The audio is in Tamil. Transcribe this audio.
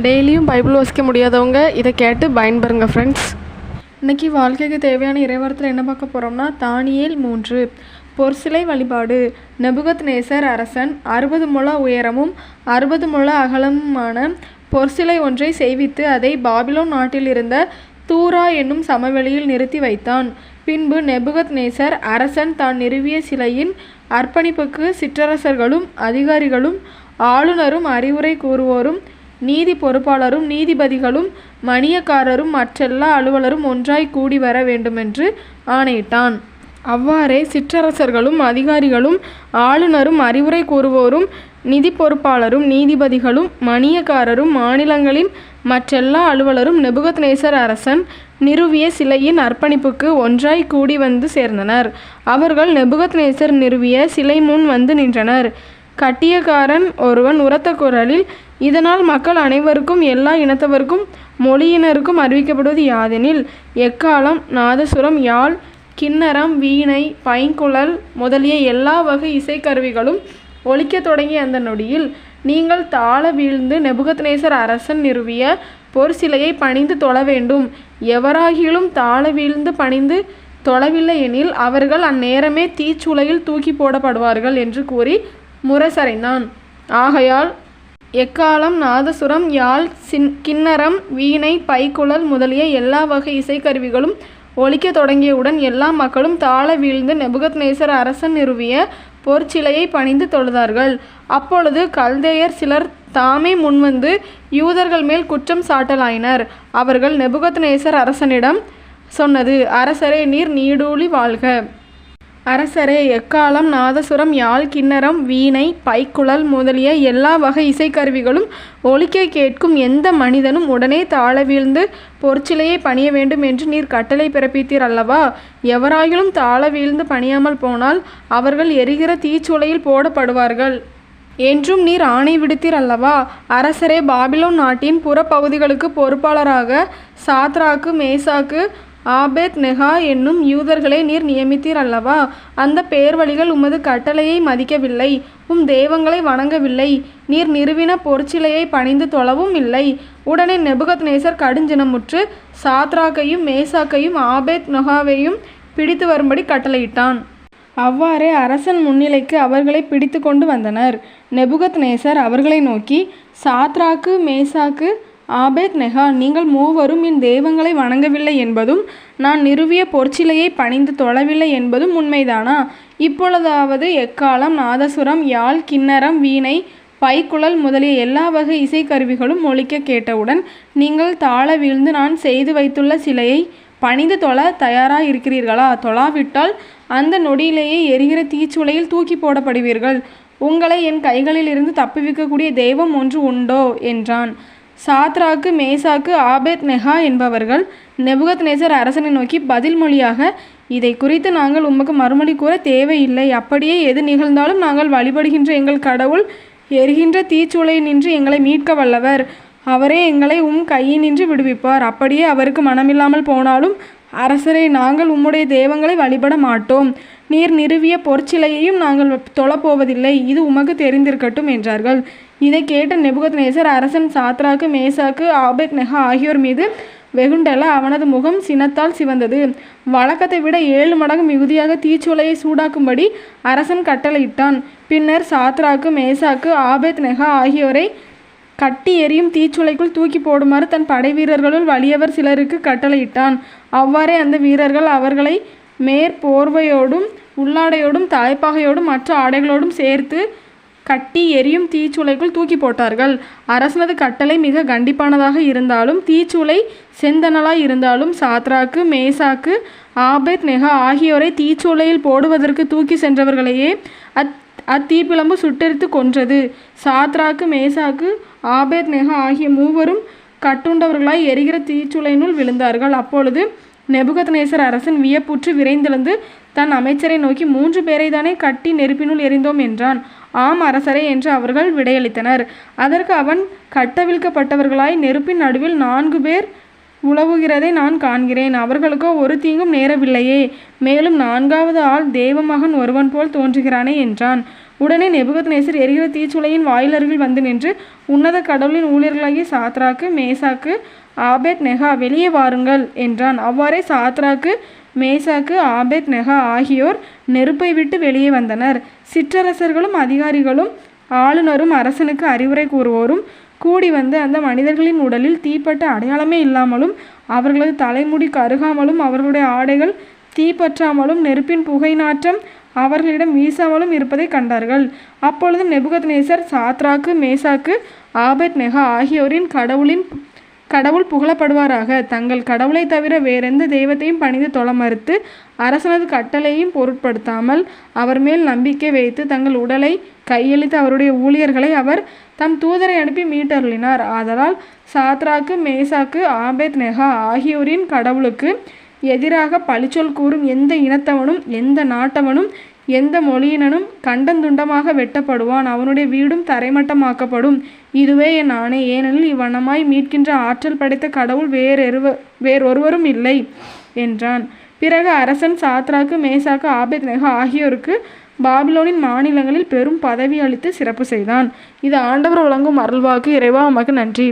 டெய்லியும் பைபிள் வாசிக்க முடியாதவங்க இதை கேட்டு பயன்பெறுங்க ஃப்ரெண்ட்ஸ் இன்னைக்கு வாழ்க்கைக்கு தேவையான இறைவரத்தில் என்ன பார்க்க போகிறோம்னா தானியேல் மூன்று. பொற்சிலை வழிபாடு. நெபுகத் நேசர் அரசன் அறுபது முழ உயரமும் அறுபது முழ அகலமுமான பொற்சிலை ஒன்றை செய்வித்து அதை பாபிலோன் நாட்டில் இருந்த தூரா என்னும் சமவெளியில் நிறுத்தி வைத்தான். பின்பு நெபுகத் நேசர் அரசன் தான் நிறுவிய சிலையின் அர்ப்பணிப்புக்கு சிற்றரசர்களும் அதிகாரிகளும் ஆளுநரும் அறிவுரை கூறுவோரும் நீதி பொறுப்பாளரும் நீதிபதிகளும் மணியக்காரரும் மற்றெல்லா அலுவலரும் ஒன்றாய் கூடி வர வேண்டுமென்று ஆணையிட்டான். அவ்வாறே சிற்றரசர்களும் அதிகாரிகளும் ஆளுநரும் அறிவுரை கூறுவோரும் நிதி பொறுப்பாளரும் நீதிபதிகளும் மணியக்காரரும் மாநிலங்களின் மற்றெல்லா அலுவலரும் நெபுகத்நேசர் அரசன் நிறுவிய சிலையின் அர்ப்பணிப்புக்கு ஒன்றாய் கூடி வந்து சேர்ந்தனர். அவர்கள் நெபுகத்நேசர் நிறுவிய சிலை முன் வந்து நின்றனர். கட்டியக்காரன் ஒருவன் உரத்த குரலில் இதனால் மக்கள் அனைவருக்கும் எல்லா இனத்தவருக்கும் மொழியினருக்கும் அறிவிக்கப்படுவது யாதெனில் எக்காலம் நாதசுரம் யாழ் கிண்ணரம் வீணை பைங்குழல் முதலிய எல்லா வகை இசைக்கருவிகளும் ஒழிக்க தொடங்கிய அந்த நொடியில் நீங்கள் தாழ வீழ்ந்து நெபுகத்நேசர் அரசன் நிறுவிய பொற் சிலையை பணிந்து தொழ வேண்டும். எவராகிலும் தாழ வீழ்ந்து பணிந்து தொழவில்லை எனில் அவர்கள் அந்நேரமே தீச்சுளையில் தூக்கி போடப்படுவார்கள் என்று கூறி முரசறைந்தான். ஆகையால் எக்காலம் நாதசுரம் யாழ் சின் கிண்ணரம் வீணை பைக்குழல் முதலிய எல்லா வகை இசைக்கருவிகளும் ஒழிக்க தொடங்கியவுடன் எல்லா மக்களும் தாழ வீழ்ந்து நெபுகத்நேசர் அரசன் நிறுவிய பொற்சிலையை பணிந்து தொழுதார்கள். அப்பொழுது கல்தேயர் சிலர் தாமே முன்வந்து யூதர்கள் மேல் குற்றம் சாட்டலாயினர். அவர்கள் நெபுகத்நேசர் அரசனிடம் சொன்னது அரசரே நீர் நீடூழி வாழ்க. அரசரே எக்காலம் நாதசுரம் யாழ் கிண்ணரம் வீணை பைக்குழல் முதலிய எல்லா வகை இசைக்கருவிகளும் ஒலிக்க கேட்கும் எந்த மனிதனும் உடனே தாழ வீழ்ந்து பொற்சிலையை பணிய வேண்டும் என்று நீர் கட்டளை பிறப்பித்தீர் அல்லவா? எவராயிலும் தாழ வீழ்ந்து பணியாமல் போனால் அவர்கள் எரிகிற தீச்சுளையில் போடப்படுவார்கள். என்றும் நீர் ஆணை விடுத்தீர் அல்லவா? அரசரே பாபிலோன் நாட்டின் புறப்பகுதிகளுக்கு பொறுப்பாளராக சாத்ராக்கு மேசாக்கு ஆபேத் நெகா என்னும் யூதர்களை நீர் நியமித்தீர் அல்லவா? அந்த பேர்வழிகள் உமது கட்டளையை மதிக்கவில்லை உம் தெய்வங்களை வணங்கவில்லை. நீர் நிறுவின பொற்சிலையை பணிந்து தொழவும் இல்லை. உடனே நெபுகத் நேசர் கடுஞ்சினமுற்று சாத்ராக்கையும் மேசாக்கையும் ஆபேத் நெகாவையும் பிடித்து வரும்படி கட்டளையிட்டான். அவ்வாறே அரசன் முன்னிலைக்கு அவர்களை பிடித்து கொண்டு வந்தனர். நெபுகத் நேசர் அவர்களை நோக்கி சாத்ராக்கு மேசாக்கு ஆபேக் நெகா நீங்கள் மூவரும் என் தெய்வங்களை வணங்கவில்லை என்பதும் நான் நிறுவிய பொற்சிலையை பணிந்து தொழவில்லை என்பதும் உண்மைதானா? இப்பொழுதாவது எக்காலம் நாதசுரம் யாழ் கிண்ணரம் வீணை பைக்குழல் முதலிய எல்லா வகை இசைக்கருவிகளும் ஒழிக்க கேட்டவுடன் நீங்கள் தாழ வீழ்ந்து நான் செய்து வைத்துள்ள சிலையை பணிந்து தொழ தயாராக இருக்கிறீர்களா தொழாவிட்டால் அந்த நொடியிலேயே எரிகிற தீச்சுளையில் தூக்கி போடப்படுவீர்கள். உங்களை என் கைகளிலிருந்து தப்புவிக்கக்கூடிய தெய்வம் ஒன்று உண்டோ? என்றான். சாத்ராக்கு மேசாக்கு ஆபேத் நெஹா என்பவர்கள் நெபுகத் நேசர் அரசனை நோக்கி பதில் மொழியாக இதை குறித்து நாங்கள் உமக்கு மறுமொழி கூற தேவையில்லை. அப்படியே எது நிகழ்ந்தாலும் நாங்கள் வழிபடுகின்ற எங்கள் கடவுள் எரிகின்ற தீச்சுளை நின்று எங்களை மீட்க வல்லவர். அவரே எங்களை உம் கையினின்று விடுவிப்பார். அப்படியே அவருக்கு மனமில்லாமல் போனாலும் அரசரை நாங்கள் உம்முடைய தெய்வங்களை வழிபட மாட்டோம். நீர் நிறுவிய பொற்சிலையையும் நாங்கள் தொழப்போவதில்லை. இது உமக்கு தெரிந்திருக்கட்டும் என்றார்கள். இதை கேட்ட நெபுகத் நேசர் அரசன் சாத்ராக்கு மேசாக்கு ஆபேத் நெஹா ஆகியோர் மீது வெகுண்டெல அவனது முகம் சினத்தால் சிவந்தது. வழக்கத்தை விட ஏழு மடங்கு மிகுதியாக தீச்சுளையை சூடாக்கும்படி அரசன் கட்டளையிட்டான். பின்னர் சாத்ராக்கு மேசாக்கு ஆபேத் நெஹா ஆகியோரை கட்டி எரியும் தீச்சுளைக்குள் தூக்கி போடுமாறு தன் படை வீரர்களுள் வலியவர் சிலருக்கு கட்டளையிட்டான். அவ்வாறே அந்த வீரர்கள் அவர்களை மேற்போர்வையோடும் உள்ளாடையோடும் தலைப்பாகையோடும் மற்ற ஆடைகளோடும் சேர்த்து கட்டி எரியும் தீச்சுளைக்குள் தூக்கி போட்டார்கள். அரசனது கட்டளை மிக கண்டிப்பானதாக இருந்தாலும் தீச்சுளை செந்தனலாய் இருந்தாலும் சாத்ராக்கு மேசாக்கு ஆபேத் நெஹா ஆகியோரை தீச்சுளையில் போடுவதற்கு தூக்கி சென்றவர்களையே அத் அத்தீப்பிளம்பு சுட்டெரித்து கொன்றது. சாத்ராக்கு மேசாக்கு ஆபேத் நெஹா ஆகிய மூவரும் கட்டுண்டவர்களாய் எரிகிற தீச்சுளையினுள் விழுந்தார்கள். அப்பொழுது நெபுகத்நேசர் அரசன் வியப்புற்று விரைந்தெழுந்து தன் அமைச்சரை நோக்கி மூன்று பேரை தானே கட்டி நெருப்பினுள் எறிந்தோம் என்றான். ஆம் அரசரே என்று அவர்கள் விடையளித்தனர். அதற்கு அவன் கட்டவிழ்க்கப்பட்டவர்களாய் நெருப்பின் நடுவில் நான்கு பேர் உழவுகிறதை நான் காண்கிறேன். அவர்களுக்கோ ஒரு தீங்கும் நேரவில்லையே. மேலும் நான்காவது ஆள் தேவமகன் ஒருவன் போல் தோன்றுகிறானே என்றான். உடனே நெபுகத்நேசர் எரிகிற தீச்சுளையின் வாயிலருகில் வந்து நின்று உன்னத கடவுளின் ஊழியர்களாகிய சாத்ராக்கு மேசாக்கு ஆபேத் நெகா வெளியே வாருங்கள் என்றான். அவ்வாறே சாத்ராக்கு மேசாக்கு ஆபேத் நெகா ஆகியோர் நெருப்பை விட்டு வெளியே வந்தனர். சிற்றரசர்களும் அதிகாரிகளும் ஆளுநரும் அரசனுக்கு அறிவுரை கூறுவோரும் கூடி வந்து அந்த மனிதர்களின் உடலில் தீப்பட்ட அடையாளமே இல்லாமலும் அவர்களது தலைமுடி கருகாமலும் அவர்களுடைய ஆடைகள் தீப்பற்றாமலும் நெருப்பின் புகை நாற்றம் அவர்களிடம் வீசாமலும் இருப்பதை கண்டார்கள். அப்பொழுது நெபுகத்னேசர் சாத்ராக்கு மேசாக்கு ஆபெத் நெகா ஆகியோரின் கடவுளின் கடவுள் புகழப்படுவாராக. தங்கள் கடவுளை தவிர வேறெந்த தெய்வத்தையும் பணிந்து தொலை மறுத்து அரசனது கட்டளையும் பொருட்படுத்தாமல் அவர் மேல் நம்பிக்கை வைத்து தங்கள் உடலை கையளித்து அவருடைய ஊழியர்களை அவர் தம் தூதரை அனுப்பி மீட்டருளினார். ஆதலால் சாத்ராக்கு மேசாக்கு ஆபேத் நெஹா ஆகியோரின் கடவுளுக்கு எதிராக பழிச்சொல் கூறும் எந்த இனத்தவனும் எந்த நாட்டவனும் எந்த மொழியினனும் கண்டந்துண்டமாக வெட்டப்படுவான். அவனுடைய வீடும் தரைமட்டமாக்கப்படும். இதுவே என் ஆணை. ஏனெனில் இவ்வண்ணமாய் மீட்கின்ற ஆற்றல் படைத்த கடவுள் வேறெருவ வேறொருவரும் இல்லை என்றான். பிறகு அரசன் சாத்ராக்கு மேசாக்கு ஆபேத் நெகா ஆகியோருக்கு பாபிலோனின் மாநிலங்களில் பெரும் பதவி அளித்து சிறப்பு செய்தான். இது ஆண்டவர் வழங்கும் அருள்வாக்கு. இறைவா உமக்கு நன்றி.